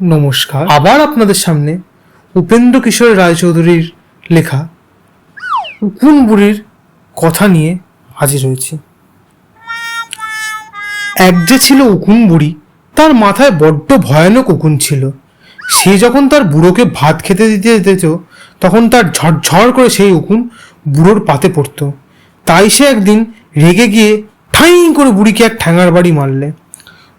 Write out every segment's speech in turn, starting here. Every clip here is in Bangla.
নমস্কার। আবার আপনাদের সামনে উপেন্দ্র কিশোর রায়চৌধুরীর লেখা উকুন বুড়ির কথা নিয়ে হাজির হয়েছি। এক যে ছিল উকুন বুড়ি তার মাথায় বড্ড ভয়ানক উকুন ছিল। সে যখন তার বুড়োকে ভাত খেতে দিতে যেত তখন তার ঝরঝর করে সেই উকুন বুড়োর পাতে পড়তো। তাই সে একদিন রেগে গিয়ে ঠাই করে বুড়িকে এক ঠ্যাঙার বাড়ি মারলে।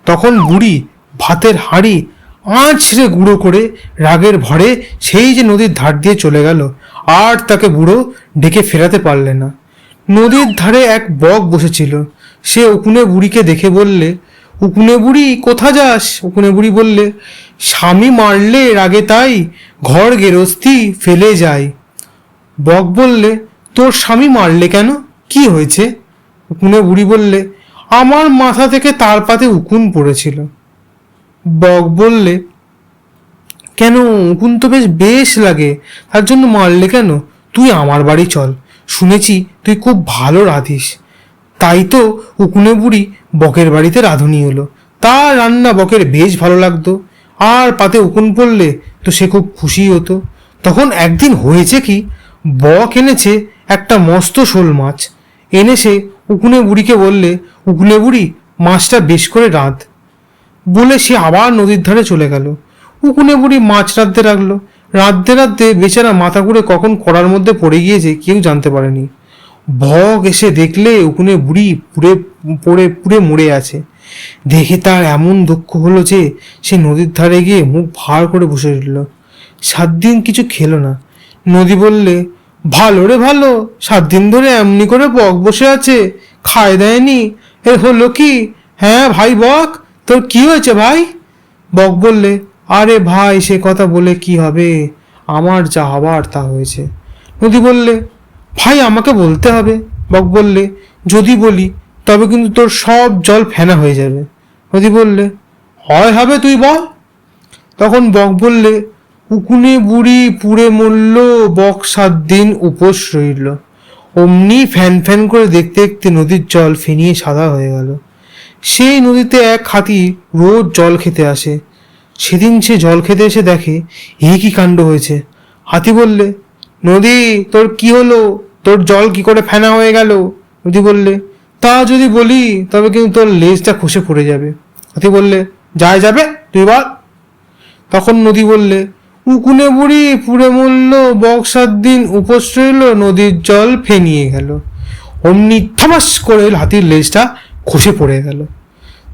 তখন বুড়ি ভাতের হাঁড়ি আঁচড়ে গুঁড়ো করে রাগের ভরে সেই যে নদীর ধার দিয়ে চলে গেল, আর তাকে বুড়ো ডেকে ফেরাতে পারলে না। নদীর ধারে এক বক বসেছিল। সে উকুনে বুড়িকে দেখে বললে, উকুনে বুড়ি কোথা যাস? উকুনে বুড়ি বললে, স্বামী মারলে রাগে তাই, ঘর গেরস্তি ফেলে যায় বক বললে, তোর স্বামী মারলে কেন? কি হয়েছে? উকুনে বুড়ি বললে, আমার মাথা থেকে তার পাতে উকুন পড়েছিল। বক বললে, কেন? উকুন তো বেশ বেশ লাগে। তার জন্য মারলে কেন? তুই আমার বাড়ি চল। শুনেছি তুই খুব ভালো রাঁধিস। তাই তো উকুনে বুড়ি বকের বাড়িতে রাঁধুনি হলো। তার রান্না বকের বেশ ভালো লাগতো। আর পাতে উকুন পড়লে তো সে খুব খুশি হতো। তখন একদিন হয়েছে কি, বক এনেছে একটা মস্ত শোল মাছ। এনে সে উকুনে বুড়িকে বললে উকুনে বুড়ি, মাছটা বেশ করে রাঁধ। বলে সে আবার নদীর ধারে চলে গেল। উকুনে বুড়ি মাছ রাঁধতে রাখল রাঁধতে রাঁধতে বেচারা মাথা ঘুরে কখন কড়ার মধ্যে পড়ে গিয়েছে কেউ জানতে পারেনি। ভগ এসে দেখলে উকুনে বুড়ি পুড়ে, পড়ে, পুড়ে মরে আছে। দেখে তার এমন দুঃখ হলো যে সে নদীর ধারে গিয়ে মুখ ভার করে বসে রইল। সাত দিন কিছু খেলো না। নদী বললে, ভালো রে ভালো, সাত দিন ধরে এমনি করে বক বসে আছে, খায় দেয়নি। এ হলো কি? হ্যাঁ ভাই বক তোর কি হয়েছে ভাই? বক বললে, আরে ভাই, সে কথা বলে কি হবে? আমার যা হবার তা হয়েছে। নদী বললে, ভাই, আমাকে বলতে হবে। বক বললে, যদি বলি, তবে কিন্তু তোর সব জল ফেনা হয়ে যাবে। নদী বললে, হয় হবে তুই বল। তখন বক বললে, উকুনে বুড়ি পুড়ে মরল, বক সাত দিন উপোস রইল। অমনি ফ্যান ফ্যান করে দেখতে দেখতে নদীর জল ফেনিয়ে সাদা হয়ে গেল। সেই নদীতে এক হাতি রোজ জল খেতে আসে। সেদিন সে জল খেতে এসে দেখে, এ কি কাণ্ড হয়েছে? হাতি বললে, নদী, তোর কি হলো? তোর জল কি করে ফেনা হয়ে গেল? নদী বললে, তা যদি বলি, তবে কিন্তু তোর লেজটা খসে পড়ে যাবে। হাতি বললে, যায় যাবে, তুই বল। তখন নদী বললে, উকুনে বুড়ি পুড়ে মরল, বক্সার দিন উপোস নদীর জল ফেনিয়ে গেল। অমনি থামাস করে হাতির লেজটা খসে পড়ে গেল।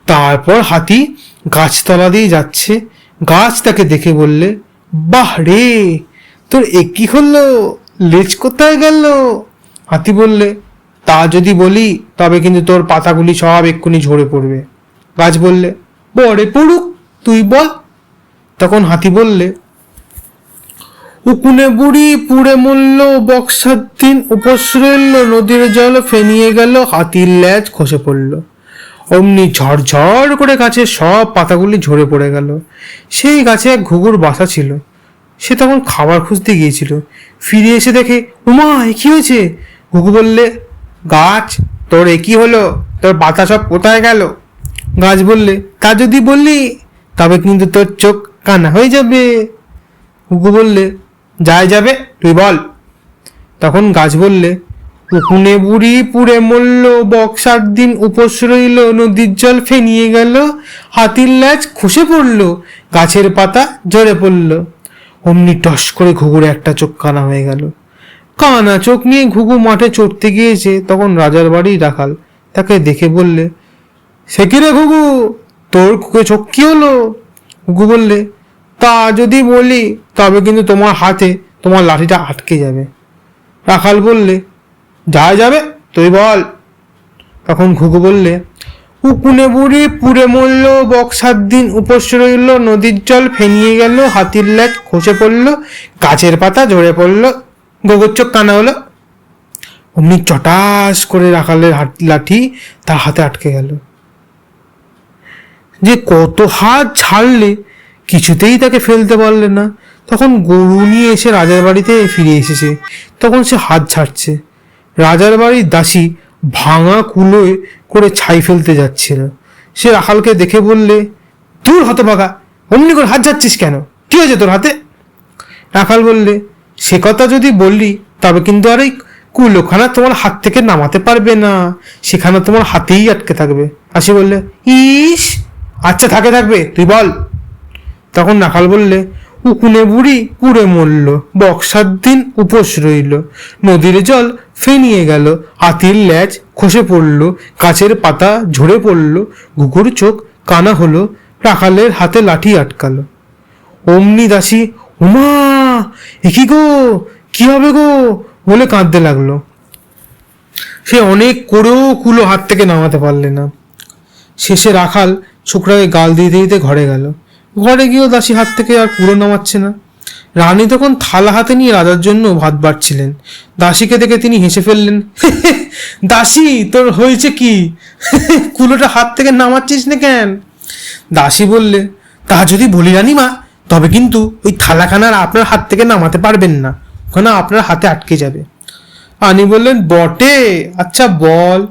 তারপর হাতি গাছতলা দিয়ে যাচ্ছে। গাছ তাকে দেখে বললে, বাহ রে, তোর একই হলো? লেজ কোথায় গেল? হাতি বললে, তা যদি বলি, তবে কিন্তু তোর পাতাগুলি সব এক্ষুনি ঝরে পড়বে। গাছ বললে বড়ে পড়ুক, তুই বল। তখন হাতি বললে উকুনে বুড়ি পুড়ে মরল, বক্সার দিন উপস রইল, নদীর জল ফেনিয়ে গেল, হাতির ল্যাজ খসে পড়ল। অমনি ঝড়ঝড় করে গাছের সব পাতাগুলি ঝরে পড়ে গেল। সেই গাছে এক ঘুঘুর বাসা ছিল। সে তখন খাবার খুঁজতে গিয়েছিল। ফিরে এসে দেখে, উমা, এ কি হয়েছে? ঘুঘু বললে, গাছ, তোর এ কি হলো? তোর পাতা সব কোথায় গেল? গাছ বললে, তা যদি বললি, তবে কিন্তু তোর চোখ কানা হয়ে যাবে। ঘুঘু বললে যায় যাবে, তুই বল। তখন গাছ বললে, উকুনে বুড়ি পুড়ে মরল, বক্সার দিন উপোস রইল, নদীর জল ফেনিয়ে গেল, হাতির ল্যাজ খসে পড়ল, গাছের পাতা ঝরে পড়ল। অমনি টস করে ঘুঘুর একটা চোখ কানা হয়ে গেল। কানা চোখ নিয়ে ঘুঘু মাঠে চড়তে গিয়েছে, তখন রাজার বাড়ি রাখাল তাকে দেখে বললে, সে কি রে ঘুঘু? তোর চোখ কি হলো? ঘুঘু বললে তা যদি বলি, তবে কিন্তু তোমার হাতে তোমার লাঠিটা আটকে যাবে। রাখাল বললে যা যাবে? তুই বল। তখন ঘুঘু বললে, উকুনে বুড়ি পুড়ে মরল, বক্সার দিন উপোস রইল, নদীর জল ফেনিয়ে গেল, হাতির ল্যাচ খসে পড়ল, গাছের পাতা ঝরে পড়ল গোগর চোখ কানা হলো। অমনি চটাস করে রাখালের হাত, লাঠি তার হাতে আটকে গেল। যে কত হাত ছাড়লে কিছুতেই তাকে ফেলতে পারলে না। তখন গরু নিয়ে এসে রাজার বাড়িতে ফিরে এসেছে। তখন সে হাত ছাড়ছে। রাজার বাড়ির দাসী ভাঙা কুলোয় করে ছাই ফেলতে যাচ্ছিল। সে রাখালকে দেখে বললে, দূর হতভাগা, অমনি করে হাত যাচ্ছিস কেন? কি হয়েছে তোর হাতে? রাখাল বললে, সে কথা যদি বললি, তবে কিন্তু আর এই কুলোখানা তোমার হাত থেকে নামাতে পারবে না। সেখানে তোমার হাতেই আটকে থাকবে। আসি বললে, ইস আচ্ছা থাকে, থাকবে। তুই বল। তখন নাকাল বললে, উকুনে বুড়ি পুড়ে মরল, বক্সার দিন উপোস রইল। নদীর জল ফেনিয়ে গেল হাতির ল্যাজ খসে পড়ল, গাছের পাতা ঝরে পড়ল, ঘুঘুর চোখ কানা হলো, রাখালের হাতে লাঠি আটকালো। অমনি দাসী, উমা, এ কি গো? কি হবে গো? বলে কাঁদতে লাগল। সে অনেক করেও কুলো হাত থেকে নামাতে পারলে না। শেষে রাখাল ছোকরাকে গাল দিতে দিতে ঘরে গেল। ঘরে গিয়েও দাসী হাত থেকে আর কুড়ো নামাচ্ছে না। রানী তখন থালা হাতে নিয়ে রাজার জন্য ভাত বাড়ছিলেন। দাসীকে দেখে তিনি হেসে ফেললেন দাসী, তোর হয়েছে কি? কুলোটা হাত থেকে নামাচ্ছিস না কেন? দাসী বললে, তা যদি বলি রানীমা, তবে কিন্তু ওই থালাখানার আপনার হাত থেকে নামাতে পারবেন না। ওখানে আপনার হাতে আটকে যাবে। আনি বললেন, বটে আচ্ছা বল,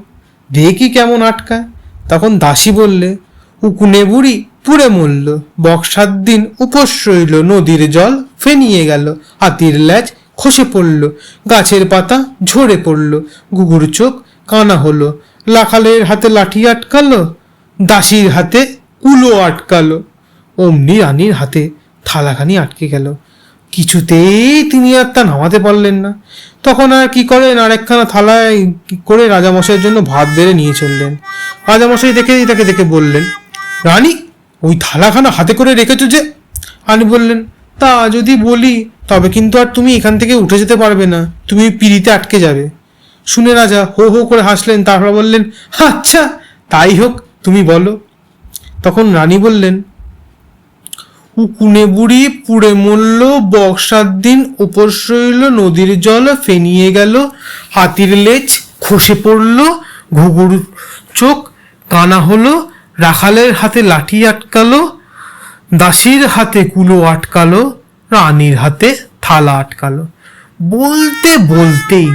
দেখি কেমন আটকায়। তখন দাসী বললে, উকুনে বুড়ি পুড়ে মরল। বক্সার দিন উপোস রইল, নদীর জল ফেনিয়ে গেল, হাতির ল্যাজ খসে পড়ল, গাছের পাতা ঝরে পড়ল, গুগুর চোখ কানা হলো, লাখালের হাতে লাঠি আটকালো, দাসীর হাতে কুলো আটকালো, অমনি রানীর হাতে থালাখানি আটকে গেল। কিছুতেই তিনি আর তা নামাতে পারলেন না। তখন আর কি করেন? আর একখানা থালায় করে রাজামশাইয়ের জন্য ভাত বেড়ে নিয়ে চললেন? রাজামশাই দেখে তাকে দেখে বললেন, রানী ওই থালাখানা হাতে করে রেখেছো যে? রানী বললেন, তা যদি বলি, তবে কিন্তু আর তুমি এখান থেকে উঠে যেতে পারবে না। তুমি পিড়িতে আটকে যাবে। শুনে রাজা হো হো করে হাসলেন। তারপর বললেন আচ্ছা তাই হোক, তুমি বলো। তখন রানী বললেন, উকুনে বুড়ি পুড়ে মরল, বর্ষার দিন উপর রইল, নদীর জল ফেনিয়ে গেল, হাতির লেজ খসে পড়ল, ঘুঘুর চোখ কানা হলো রাখালের হাতে লাঠি আটকালো, দাসীর হাতে কুলো আটকালো, রানীর হাতে থালা আটকালো। বলতে বলতেই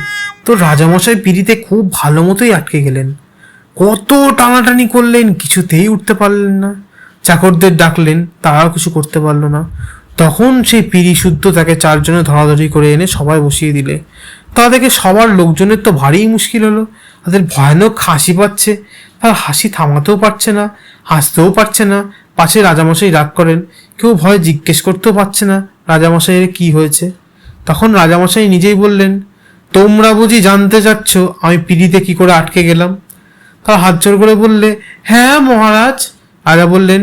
তো রাজামশাই পিড়িতে খুব ভালো মতোই আটকে গেলেন। কত টানাটানি করলেন, কিছুতেই উঠতে পারলেন না। চাকরদের ডাকলেন, তারাও কিছু করতে পারল না। তখন সেই পিড়ি শুদ্ধ তাকে চারজনে ধরাধরি করে এনে সবাই বসিয়ে দিলে। তা দেখে সবার লোকজনের তো ভারী মুশকিল হলো, তাদের ভয়ানক হাসি পাচ্ছে। তারা হাসি থামাতেও পারছে না, হাসতেও পারছে না। পাশে রাজামশাই রাগ করেন, কেউ ভয়ে জিজ্ঞেস করতেও পারছে না রাজামশাইয়ের কি হয়েছে। তখন রাজামশাই নিজেই বললেন, তোমরা বুঝি জানতে চাচ্ছ আমি পিড়িতে কি করে আটকে গেলাম? তারা হাত জোর করে বললে হ্যাঁ মহারাজ। রাজা বললেন,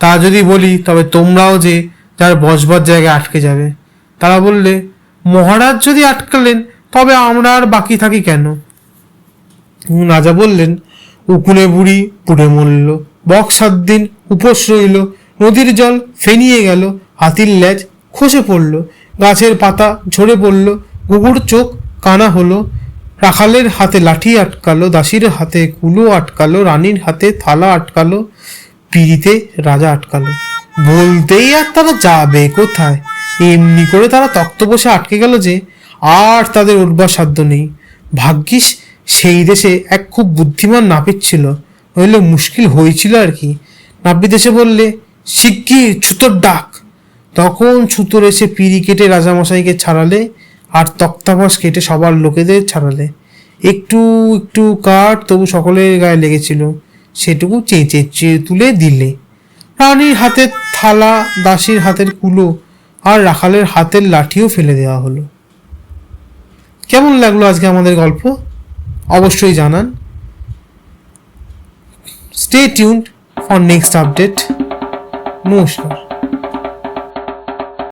তা যদি বলি তবে তোমরাও যে যার বসবার জায়গায় আটকে যাবে। তারা বললে, মহারাজ যদি আটকালেন তবে আমরা আর বাকি থাকি কেন? রাজা বললেন উকুনে বুড়ি পুড়ে মরল। বক্সার দিন উপোস রইল। নদীর জল ফেনিয়ে গেল। হাতির ল্যাজ খসে পড়ল। গাছের পাতা ঝরে পড়ল। গুগুর চোখ কানা হলো। রাখালের হাতে লাঠি আটকালো। দাসীর হাতে কুলো আটকালো। রানীর হাতে থালা আটকালো। পিড়িতে রাজা আটকালো। বলতেই আর তারা যাবে কোথায়? এমনি করে তারা তক্ত বসে আটকে গেল যে, আর তাদের উঠবার সাধ্য নেই। ভাগ্যিস সেই দেশে এক খুব বুদ্ধিমান নাপিত ছিল। নইলে মুশকিল হয়েছিল আর কি। নাপিত এসে বললে শিগগির ছুতোর ডাক। তখন ছুতোর এসে পিড়ি কেটে রাজামশাইকে ছাড়ালে আর তক্তাবাস কেটে সবার লোকেদের ছাড়ালে। একটু একটু কাঠ তবু সকলের গায়ে লেগেছিল। সেটুকু চেঁচে চেয়ে তুলে দিলে। রানীর হাতের থালা, দাসীর হাতের কুলো আর রাখালের হাতের লাঠিও ফেলে দেওয়া হলো। কেমন লাগল আজকে আমাদের গল্প? অবশ্যই জানান। Stay tune for next update নমস্কার।